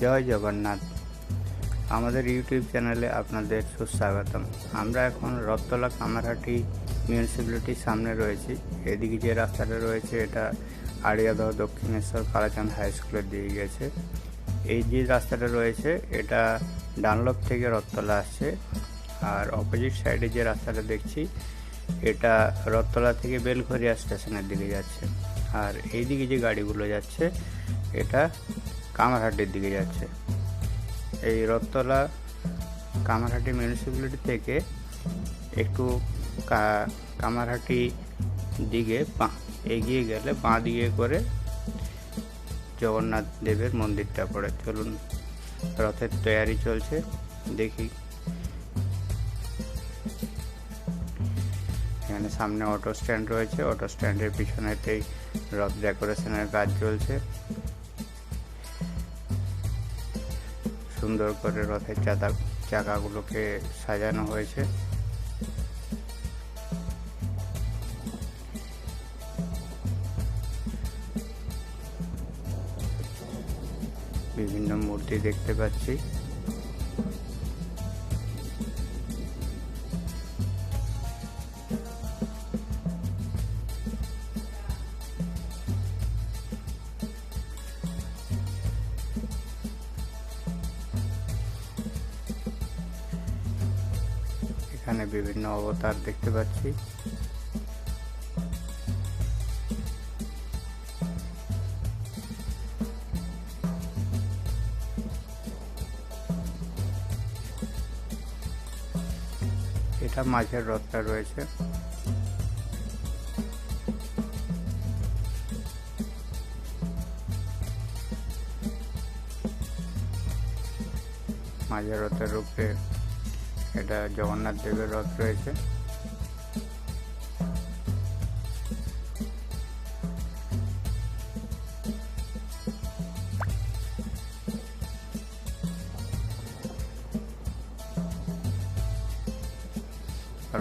জয় জগন্নাথ। আমাদের ইউটিউব চ্যানেলে আপনাদের সুস্বাগতম। আমরা এখন রথতলা কামারহাটি মিউনিসিপ্যালিটির সামনে রয়েছি। এদিকে যে রাস্তাটা রয়েছে, এটা আড়িয়াদহ দক্ষিণেশ্বর কালাচাঁদ হাই স্কুলের দিকে গেছে। এই যে রাস্তাটা রয়েছে, এটা ডানলপ থেকে রথতলা আসছে। আর অপোজিট সাইডে যে রাস্তাটা দেখছি, এটা রথতলা থেকে বেলঘরিয়া স্টেশনের দিকে যাচ্ছে। আর এইদিকে যে গাড়িগুলো যাচ্ছে, এটা কামারহাটির দিকে যাচ্ছে। এই রথতলা কামারহাটি মিউনিসিপ্যালিটি থেকে একটু কামারহাটি দিকে এগিয়ে গেলে বাঁ দিকে করে জগন্নাথ দেবের মন্দিরটা পড়ে। চলুন, রথের তৈয়ারি চলছে, দেখি। এখানে সামনে অটো স্ট্যান্ড রয়েছে, অটো স্ট্যান্ডের পিছনেতেই রথ ডেকোরেশনের কাজ চলছে। সুন্দর করে রথের চাকা চাকাগুলোকে সাজানো হয়েছে। বিভিন্ন মূর্তি দেখতে পাচ্ছি। এখানে বিভিন্ন অবতার দেখতে পাচ্ছি। এটা মাঝের রথটা রয়েছে। মাঝের রথের উপরে এটা জগন্নাথ দেবের রথ রয়েছে।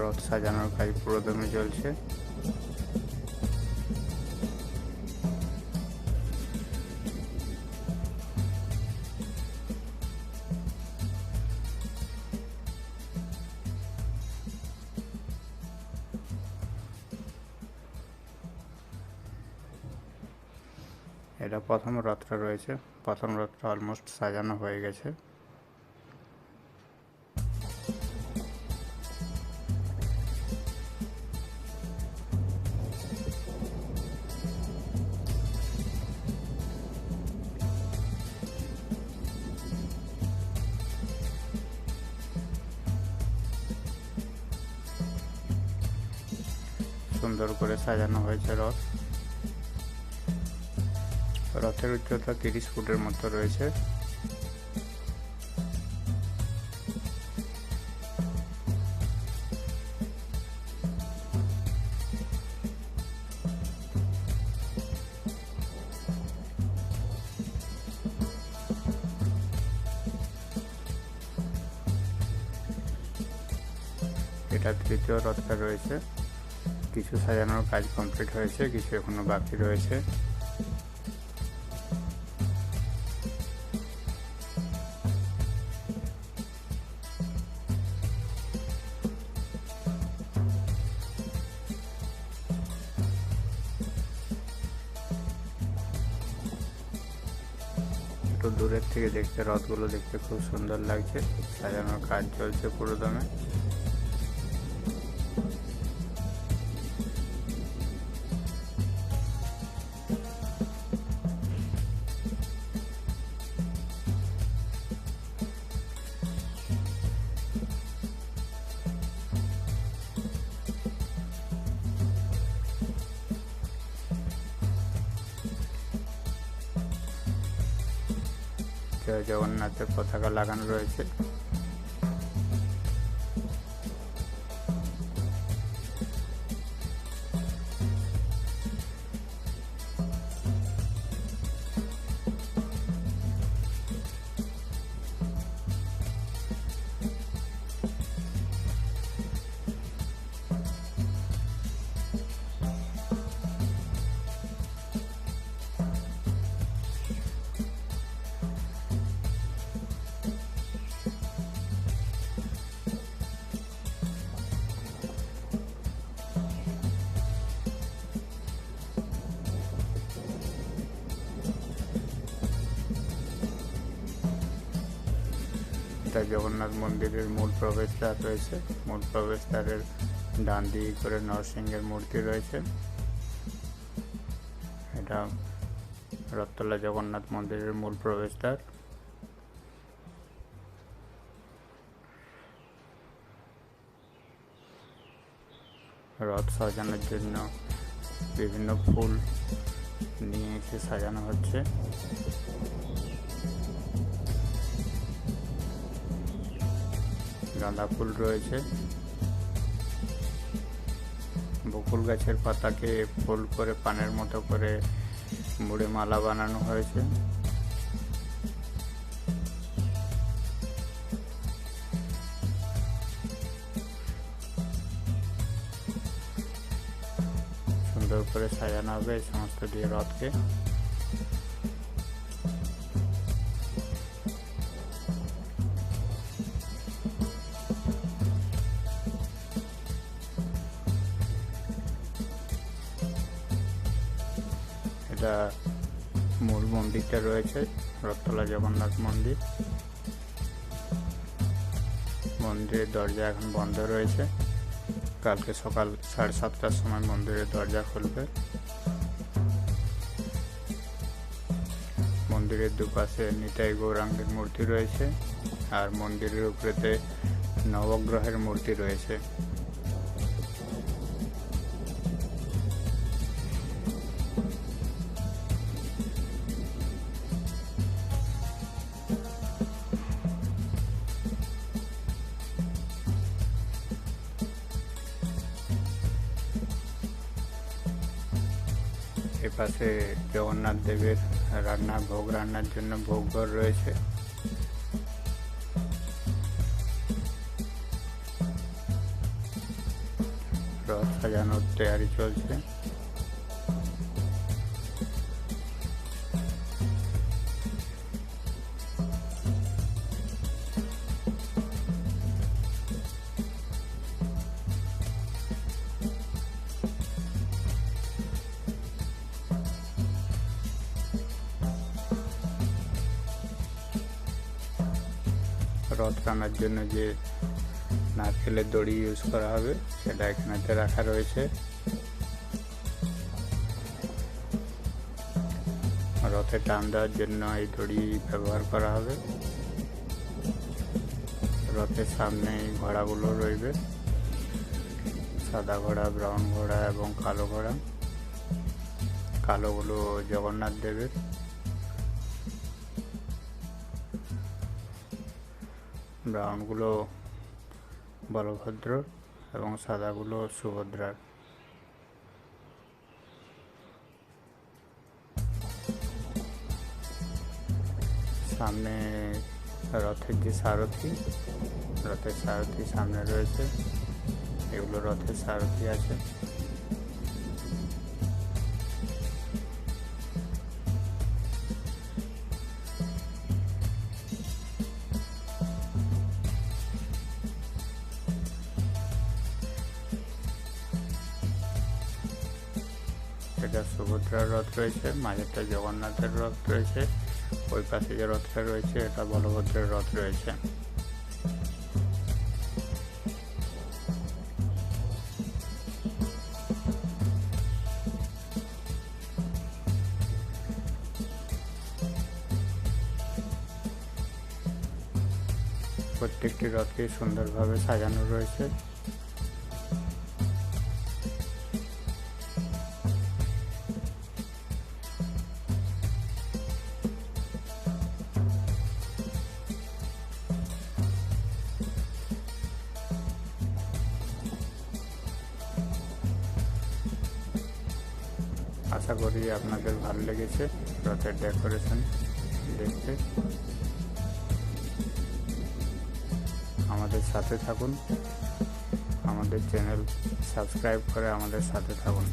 রথ সাজানোর কাজ পুরোদমে চলছে। এটা প্রথম রথটা রয়েছে। প্রথম রথটা অলমোস্ট সাজানো হয়ে গেছে। সুন্দর করে সাজানো হয়েছে রথ। রথের উচ্চতা তিরিশ ফুটের মতো রয়েছে। এটা তৃতীয় রথটা রয়েছে। কিছু সাজানোর কাজ কমপ্লিট হয়েছে, কিছু এখনও বাকি রয়েছে। একটু দূরের থেকে দেখতে রথগুলো দেখতে খুব সুন্দর লাগছে। সাজানোর কাজ চলছে পুরো দমে জগন্নাথের পতাকা লাগানো রয়েছে। এটা জগন্নাথ মন্দিরের মূল প্রবেশদ্বার রয়েছে। মূল প্রবেশদ্বারের ডান দিকে করে নরসিংহের মূর্তি রয়েছে। এটা রথতলা জগন্নাথ মন্দিরের মূল প্রবেশদ্বার। রথ সাজানোর জন্য বিভিন্ন ফুল নিয়ে এসে সাজানো হচ্ছে। গাঁদা ফুল রয়েছে। বকুল গাছের পাতাকে ফুল করে, পানের মতো করে মুড়ে মালা বানানো হয়েছে। সুন্দর করে সাজানো হবে এই সমস্ত দিয়ে রথকে। রয়েছে রথতলা জগন্নাথ মন্দির। মন্দিরের দরজা এখন বন্ধ রয়েছে। কালকে সকাল সাড়ে সাতটার সময় মন্দিরের দরজা খুলবে। মন্দিরের দুপাশে নিতাই গৌরাঙ্গের মূর্তি রয়েছে, আর মন্দিরের উপরেতে নবগ্রহের মূর্তি রয়েছে। এপাশে জগন্নাথ দেবের রান্না ভোগ রান্নার জন্য ভোগঘর রয়েছে। রথ সাজানোর তৈরি চলছে। রথ টানার জন্য যে নারকেলের দড়ি ইউজ করা হবে, সেটা এখানেতে রাখা রয়েছে। রথে টান দেওয়ার জন্য এই দড়ি ব্যবহার করা হবে। রথের সামনে এই ঘোড়াগুলো রইবে। সাদা ঘোড়া, ব্রাউন ঘোড়া এবং কালো ঘোড়া। কালোগুলো জগন্নাথ দেবের। ব্রাউনগুলো বলভদ্র এবং সাদাগুলো সুভদ্রার। সামনে রথের যে সারথি, রথের সারথি সামনে রয়েছে। এগুলো রথের সারথি আছে। এটা সুভদ্রার রথ রয়েছে, মাঝেরটা জগন্নাথের রথ রয়েছে, ওই পাশে যে রথটা রয়েছে, এটা বলভদ্রের রথ রয়েছে। প্রত্যেকটি রথকে সুন্দরভাবে সাজানো রয়েছে। আশা করি আপনাদের ভালো লেগেছে রথের ডেকোরেশন দেখতে। আমাদের সাথে থাকুন, আমাদের চ্যানেল সাবস্ক্রাইব করে আমাদের সাথে থাকুন।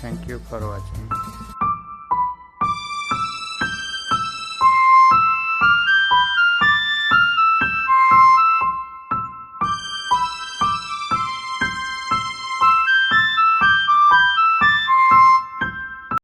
Thank you for watching